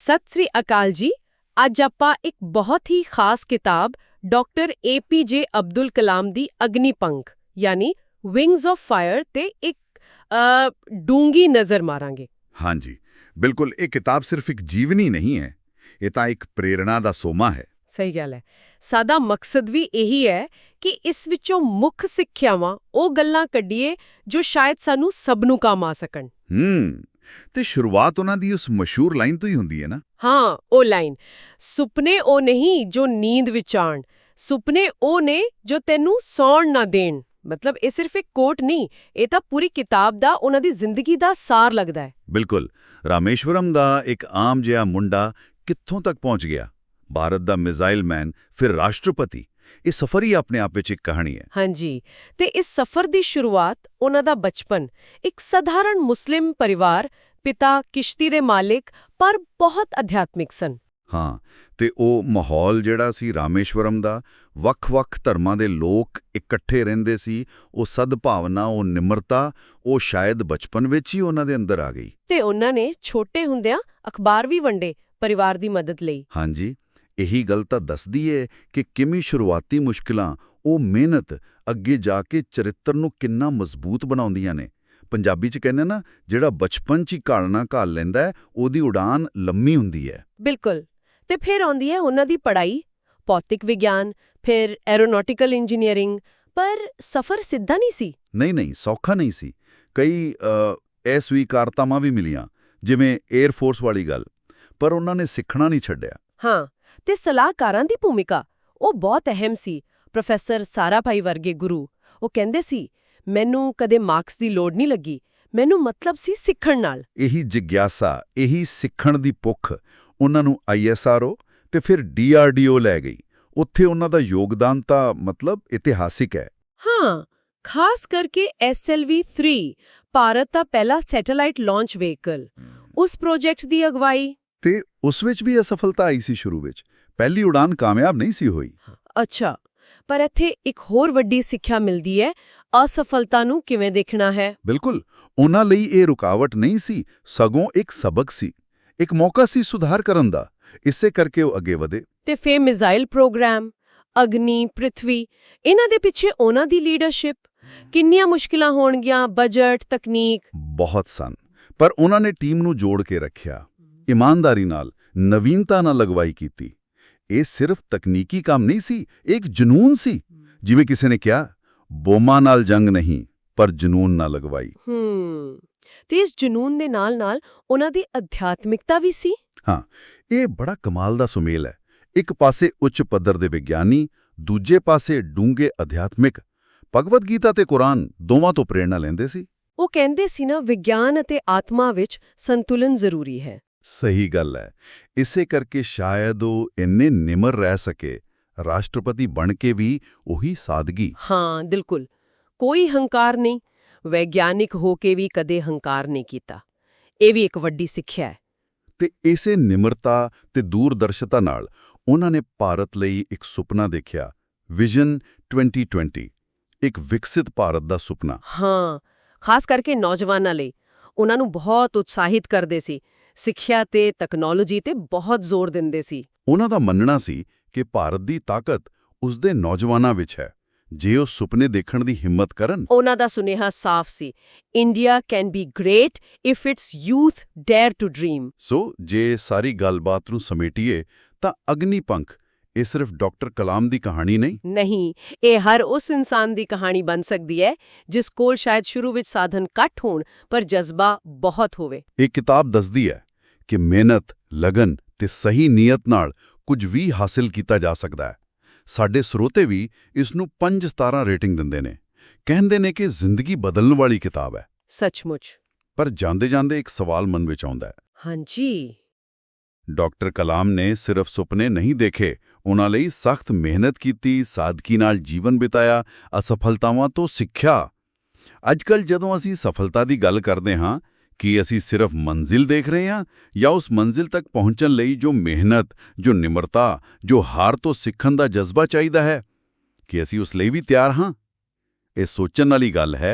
ਸਤਿ ਸ੍ਰੀ ਅਕਾਲ ਜੀ। ਅੱਜ ਆਪਾਂ ਇੱਕ ਬਹੁਤ ਹੀ ਖਾਸ ਕਿਤਾਬ ਡਾਕਟਰ ਏਪੀਜੇ ਅਬਦੁਲ ਕਲਾਮ ਦੀ ਅਗਨੀਪੰਖ ਯਾਨੀ ਵਿੰਗਸ ਆਫ ਫਾਇਰ ਤੇ ਇੱਕ ਡੂੰਗੀ ਨਜ਼ਰ ਮਾਰਾਂਗੇ। ਹਾਂਜੀ ਬਿਲਕੁਲ ਇਹ ਕਿਤਾਬ ਸਿਰਫ ਇੱਕ ਜੀਵਨੀ ਨਹੀਂ ਹੈ ਇਹ ਤਾਂ ਇੱਕ ਪ੍ਰੇਰਣਾ ਦਾ ਸੋਮਾ ਹੈ। ਸਹੀ ਗੱਲ ਹੈ। ਸਾਡਾ ਮਕਸਦ ਵੀ ਇਹੀ ਹੈ ਕਿ ਇਸ ਵਿੱਚੋਂ ਮੁੱਖ ਸਿੱਖਿਆਵਾਂ ਉਹ ਗੱਲਾਂ ਕੱਢੀਏ ਜੋ ਸ਼ਾਇਦ ਸਾਨੂੰ ਸਭ ਨੂੰ ਕੰਮ ਆ ਸਕਣ। ਹੂੰ ਤੇ ਸ਼ੁਰੂਆਤ ਉਹਨਾਂ ਦੀ ਉਸ ਮਸ਼ਹੂਰ ਲਾਈਨ ਤੋਂ ਹੀ ਹੁੰਦੀ ਹੈ ਨਾ? ਹਾਂ ਉਹ ਲਾਈਨ। ਸੁਪਨੇ ਉਹ ਨਹੀਂ ਜੋ ਨੀਂਦ ਵਿੱਚ ਆਣ ਸੁਪਨੇ ਉਹ ਨੇ ਜੋ ਤੈਨੂੰ ਸੌਣ ਨਾ ਦੇਣ। ਮਤਲਬ ਇਹ ਸਿਰਫ ਇੱਕ ਕੋਟ ਨਹੀਂ ਇਹ ਤਾਂ ਪੂਰੀ ਕਿਤਾਬ ਦਾ ਉਹਨਾਂ ਦੀ ਜ਼ਿੰਦਗੀ ਦਾ ਸਾਰ ਲੱਗਦਾ ਹੈ। ਬਿਲਕੁਲ। ਰਾਮੇਸ਼ਵਰਮ ਦਾ ਇੱਕ ਆਮ ਜਿਹਾ ਮੁੰਡਾ ਕਿੱਥੋਂ ਤੱਕ ਪਹੁੰਚ ਗਿਆ? ਭਾਰਤ ਦਾ ਮਿਜ਼ਾਈਲ ਮੈਨ ਫਿਰ ਰਾਸ਼ਟਰਪਤੀ। ਇਹ ਸਫ਼ਰ ਹੀ ਆਪਣੇ ਆਪ ਵਿੱਚ ਇੱਕ ਕਹਾਣੀ ਹੈ। ਹਾਂਜੀ। ਤੇ ਇਸ ਸਫ਼ਰ ਦੀ ਸ਼ੁਰੂਆਤ ਉਹਨਾਂ ਦਾ ਬਚਪਨ ਇੱਕ ਸਧਾਰਨ ਮੁਸਲਿਮ ਪਰਿਵਾਰ ਪਿਤਾ ਕਿਸ਼ਤੀ ਦੇ ਮਾਲਿਕ ਪਰ ਬਹੁਤ ਅਧਿਆਤਮਿਕ ਸਨ। ਹਾਂ ਤੇ ਉਹ ਮਾਹੌਲ ਜਿਹੜਾ ਸੀ ਰਾਮੇਸ਼ਵਰਮ ਦਾ ਵੱਖ-ਵੱਖ ਧਰਮਾਂ ਦੇ ਲੋਕ ਇਕੱਠੇ ਰਹਿੰਦੇ ਸੀ ਉਹ ਸਦਭਾਵਨਾ ਉਹ ਨਿਮਰਤਾ ਉਹ ਸ਼ਾਇਦ ਬਚਪਨ ਵਿੱਚ ਹੀ ਉਹਨਾਂ ਦੇ ਅੰਦਰ ਆ ਗਈ। ਤੇ ਉਹਨਾਂ ਨੇ ਛੋਟੇ ਹੁੰਦਿਆਂ ਅਖਬਾਰ ਵੀ ਵੰਡੇ ਪਰਿਵਾਰ ਦੀ ਮਦਦ ਲਈ। ਹਾਂਜੀ ਇਹੀ ਗੱਲ ਤਾਂ ਦੱਸਦੀ ਏ ਕਿ ਕਿਵੇਂ ਸ਼ੁਰੂਆਤੀ ਮੁਸ਼ਕਲਾਂ ਉਹ ਮਿਹਨਤ ਅੱਗੇ ਜਾ ਕੇ ਚਰਿੱਤਰ ਨੂੰ ਕਿੰਨਾ ਮਜ਼ਬੂਤ ਬਣਾਉਂਦੀਆਂ ਨੇ। ਪੰਜਾਬੀ 'ਚ ਕਹਿੰਦੇ ਨਾ ਜਿਹੜਾ ਬਚਪਨ 'ਚ ਹੀ ਘਾਲਣਾ ਘਾਲ ਲੈਂਦਾ ਹੈ ਉਹਦੀ ਉਡਾਨ ਲੰਮੀ ਹੁੰਦੀ ਹੈ। ਬਿਲਕੁਲ। ਤੇ ਫਿਰ ਆਉਂਦੀ ਹੈ ਉਹਨਾਂ ਦੀ ਪੜ੍ਹਾਈ ਭੌਤਿਕ ਵਿਗਿਆਨ ਫਿਰ ਐਰੋਨੌਟਿਕਲ ਇੰਜੀਨੀਅਰਿੰਗ ਪਰ ਸਫ਼ਰ ਸਿੱਧਾ ਨਹੀਂ ਸੀ? ਨਹੀਂ ਨਹੀਂ ਸੌਖਾ ਨਹੀਂ ਸੀ। ਕਈ ਅਸਵੀਕਾਰਤਾਵਾਂ ਵੀ ਮਿਲੀਆਂ ਜਿਵੇਂ 에ਅਰ ਫੋਰਸ ਵਾਲੀ ਗੱਲ ਪਰ ਉਹਨਾਂ ਨੇ ਸਿੱਖਣਾ ਨਹੀਂ ਛੱਡਿਆ। ਹਾਂ ਤੇ ਸਲਾਹਕਾਰਾਂ ਦੀ ਭੂਮਿਕਾ ਉਹ ਬਹੁਤ ਅਹਿਮ ਸੀ। ਪ੍ਰੋਫੈਸਰ ਸਾਰਾਭਾਈ ਵਰਗੇ ਗੁਰੂ ਉਹ ਕਹਿੰਦੇ ਸੀ ਮੈਨੂੰ ਕਦੇ ਮਾਰਕਸ ਦੀ ਲੋੜ ਨਹੀਂ ਲੱਗੀ। ਮੈਨੂੰ ਮਤਲਬ ਸੀ ਸਿੱਖਣ ਨਾਲ। ਇਹੀ ਜਿਗਿਆਸਾ ਇਹੀ ਸਿੱਖਣ ਦੀ ਭੁੱਖ ਉਹਨਾਂ ਨੂੰ ਆਈਐਸਆਰਓ ਤੇ ਫਿਰ ਡੀਆਰਡੀਓ ਲੈ ਗਈ। ਉੱਥੇ ਉਹਨਾਂ ਦਾ ਯੋਗਦਾਨ ਤਾਂ ਮਤਲਬ ਇਤਿਹਾਸਿਕ ਹੈ। ਹਾਂ ਖਾਸ ਕਰਕੇ SLV3 ਭਾਰਤ ਦਾ ਪਹਿਲਾ ਸੈਟੇਲਾਈਟ ਲਾਂਚ ਵਹੀਕਲ। ਉਸ ਪ੍ਰੋਜੈਕਟ ਦੀ ਅਗਵਾਈ। ਤੇ ਉਸ ਵਿੱਚ ਵੀ ਅਸਫਲਤਾ ਆਈ ਸੀ ਸ਼ੁਰੂ ਵਿੱਚ। ਪਹਿਲੀ ਉਡਾਨ ਕਾਮਯਾਬ ਨਹੀਂ ਸੀ ਹੋਈ। ਅੱਛਾ ਪਰ ਇੱਥੇ ਇੱਕ ਹੋਰ ਵੱਡੀ ਸਿੱਖਿਆ ਮਿਲਦੀ ਹੈ ਅਸਫਲਤਾ ਨੂੰ ਕਿਵੇਂ ਦੇਖਣਾ ਹੈ? ਬਿਲਕੁਲ ਉਹਨਾਂ ਲਈ ਇਹ ਰੁਕਾਵਟ ਨਹੀਂ ਸੀ ਸਗੋਂ ਇੱਕ ਸਬਕ ਸੀ ਇੱਕ ਮੌਕਾ ਸੀ ਸੁਧਾਰ ਕਰਨ ਦਾ ਇਸੇ ਕਰਕੇ ਉਹ ਅੱਗੇ ਵਧੇ। ਤੇ ਫੇ ਮਿਜ਼ਾਈਲ ਪ੍ਰੋਗਰਾਮ ਅਗਨੀ ਪ੍ਰithvi ਇਹਨਾਂ ਦੇ ਪਿੱਛੇ ਉਹਨਾਂ ਦੀ ਲੀਡਰਸ਼ਿਪ ਕਿੰਨੀਆਂ ਮੁਸ਼ਕਿਲਾਂ ਹੋਣਗੀਆਂ ਬਜਟ ਤਕਨੀਕ? ਬਹੁਤ ਸਨ ਪਰ ਉਹਨਾਂ ਨੇ ਟੀਮ ਨੂੰ ਜੋੜ ਕੇ ਰੱਖਿਆ ਇਮਾਨਦਾਰੀ ਨਾਲ ਨਵੀਨਤਾ ਨਾਲ ਲਗਵਾਈ ਕੀਤੀ। ਇਹ ਸਿਰਫ ਤਕਨੀਕੀ ਕੰਮ ਨਹੀਂ ਸੀ ਇੱਕ ਜਨੂਨ ਸੀ। ਜਿਵੇਂ ਕਿਸੇ ਨੇ ਕਿਹਾ ਬੋਮਾ ਨਾਲ ਜੰਗ ਨਹੀਂ ਪਰ ਜਨੂਨ ਨਾਲ ਲਗਵਾਈ ਹੂੰ। ਤੇ ਇਸ ਜਨੂਨ ਦੇ ਨਾਲ-ਨਾਲ ਉਹਨਾਂ ਦੀ ਅਧਿਆਤਮਿਕਤਾ ਵੀ ਸੀ? ਇਹ ਬੜਾ ਕਮਾਲ ਦਾ ਸੁਮੇਲ ਹੈ। ਇੱਕ ਪਾਸੇ ਉੱਚ ਪੱਧਰ ਦੇ ਵਿਗਿਆਨੀ ਦੂਜੇ ਪਾਸੇ ਡੂੰਘੇ ਅਧਿਆਤਮਿਕ। ਭਗਵਦ ਗੀਤਾ ਤੇ ਕੁਰਾਨ ਦੋਵਾਂ ਤੋਂ ਪ੍ਰੇਰਣਾ ਲੈਂਦੇ ਸੀ। ਉਹ ਕਹਿੰਦੇ ਸੀ ਨਾ ਵਿਗਿਆਨ ਅਤੇ ਆਤਮਾ ਵਿੱਚ ਸੰਤੁਲਨ ਜ਼ਰੂਰੀ ਹੈ। ਸਹੀ ਗੱਲ ਹੈ। ਇਸੇ ਕਰਕੇ ਸ਼ਾਇਦ ਉਹ ਇੰਨੇ ਨਿਮਰ ਰਹਿ ਸਕੇ ਰਾਸ਼ਟਰਪਤੀ ਬਣ ਕੇ ਵੀ ਉਹੀ ਸਾਦਗੀ। ਹਾਂ ਬਿਲਕੁਲ। ਕੋਈ ਹੰਕਾਰ ਨਹੀਂ ਵਿਗਿਆਨਿਕ ਹੋ ਕੇ ਵੀ ਕਦੇ ਹੰਕਾਰ ਨਹੀਂ ਕੀਤਾ। ਇਹ ਵੀ ਇੱਕ ਵੱਡੀ ਸਿੱਖਿਆ ਹੈ। ਤੇ ਇਸੇ ਨਿਮਰਤਾ ਤੇ ਦੂਰਦਰਸ਼ਤਾ ਨਾਲ ਉਹਨਾਂ ਨੇ ਭਾਰਤ ਲਈ ਇੱਕ ਸੁਪਨਾ ਦੇਖਿਆ ਵਿਜ਼ਨ 2020 ਇੱਕ ਵਿਕਸਿਤ ਭਾਰਤ ਦਾ ਸੁਪਨਾ। ਹਾਂ ਖਾਸ ਕਰਕੇ ਨੌਜਵਾਨਾਂ ਲਈ। ਉਹਨਾਂ ਨੂੰ ਬਹੁਤ ਉਤਸ਼ਾਹਿਤ ਕਰਦੇ ਸੀ। ਸਿੱਖਿਆ ਤੇ ਟੈਕਨੋਲੋਜੀ ਤੇ ਬਹੁਤ ਜ਼ੋਰ ਦਿੰਦੇ ਸੀ। ਉਹਨਾਂ ਦਾ ਮੰਨਣਾ ਸੀ ਕਿ ਭਾਰਤ ਦੀ ਤਾਕਤ ਉਸਦੇ ਨੌਜਵਾਨਾਂ ਵਿੱਚ ਹੈ ਜੇ ਉਹ ਸੁਪਨੇ ਦੇਖਣ ਦੀ ਹਿੰਮਤ ਕਰਨ। ਉਹਨਾਂ ਦਾ ਸੁਨੇਹਾ ਸਾਫ਼ ਸੀ India can be great if its youth dare to dream ਸੋ ਜੇ ਸਾਰੀ ਗੱਲਬਾਤ ਨੂੰ ਸਮੇਟੀਏ ਤਾਂ ਅਗਨੀਪੰਖ ਇਹ ਸਿਰਫ ਡਾਕਟਰ ਕਲਾਮ ਦੀ ਕਹਾਣੀ ਨਹੀਂ। ਨਹੀਂ ਇਹ ਹਰ ਉਸ ਇਨਸਾਨ ਦੀ ਕਹਾਣੀ ਬਣ ਸਕਦੀ ਹੈ ਜਿਸ ਕੋਲ ਸ਼ਾਇਦ ਸ਼ੁਰੂ ਵਿੱਚ ਸਾਧਨ ਘੱਟ ਹੋਣ ਪਰ ਜਜ਼ਬਾ ਬਹੁਤ ਹੋਵੇ। ਇਹ ਕਿਤਾਬ ਦੱਸਦੀ ਹੈ ਕਿ ਮਿਹਨਤ ਲਗਨ ਤੇ ਸਹੀ ਨੀਅਤ ਨਾਲ ਕੁਝ ਵੀ ਹਾਸਿਲ ਕੀਤਾ ਜਾ ਸਕਦਾ ਹੈ। ਸਾਡੇ ਸਰੋਤੇ ਵੀ ਇਸ ਨੂੰ 5 ਸਤਾਰਾਂ ਰੇਟਿੰਗ ਦਿੰਦੇ ਨੇ। ਕਹਿੰਦੇ ਨੇ ਕਿ ਜ਼ਿੰਦਗੀ ਬਦਲਣ ਵਾਲੀ ਕਿਤਾਬ ਹੈ। ਸੱਚਮੁੱਚ। ਪਰ ਜਾਂਦੇ ਜਾਂਦੇ ਇੱਕ ਸਵਾਲ ਮਨ ਵਿੱਚ ਆਉਂਦਾ ਹੈ। ਹਾਂਜੀ। ਡਾਕਟਰ ਕਲਾਮ ਨੇ ਸਿਰਫ ਸੁਪਨੇ ਨਹੀਂ ਦੇਖੇ ਉਹਨਾਂ ਲਈ ਸਖਤ ਮਿਹਨਤ ਕੀਤੀ ਸਾਦਗੀ ਨਾਲ ਜੀਵਨ ਬਿਤਾਇਆ ਅਸਫਲਤਾਵਾਂ ਤੋਂ ਸਿੱਖਿਆ। ਅੱਜਕੱਲ ਜਦੋਂ ਅਸੀਂ ਸਫਲਤਾ ਦੀ ਗੱਲ ਕਰਦੇ ਹਾਂ ਕੀ ਅਸੀਂ ਸਿਰਫ ਮੰਜ਼ਿਲ ਦੇਖ ਰਹੇ ਹਾਂ ਜਾਂ ਉਸ ਮੰਜ਼ਿਲ ਤੱਕ ਪਹੁੰਚਣ ਲਈ ਜੋ ਮਿਹਨਤ, ਜੋ ਨਿਮਰਤਾ, ਜੋ ਹਾਰ ਤੋਂ ਸਿੱਖਣ ਦਾ ਜਜ਼ਬਾ ਚਾਹੀਦਾ ਹੈ? ਕਿ ਅਸੀਂ ਉਸ ਲਈ ਵੀ ਤਿਆਰ ਹਾਂ? ਇਹ ਸੋਚਣ ਵਾਲੀ ਗੱਲ ਹੈ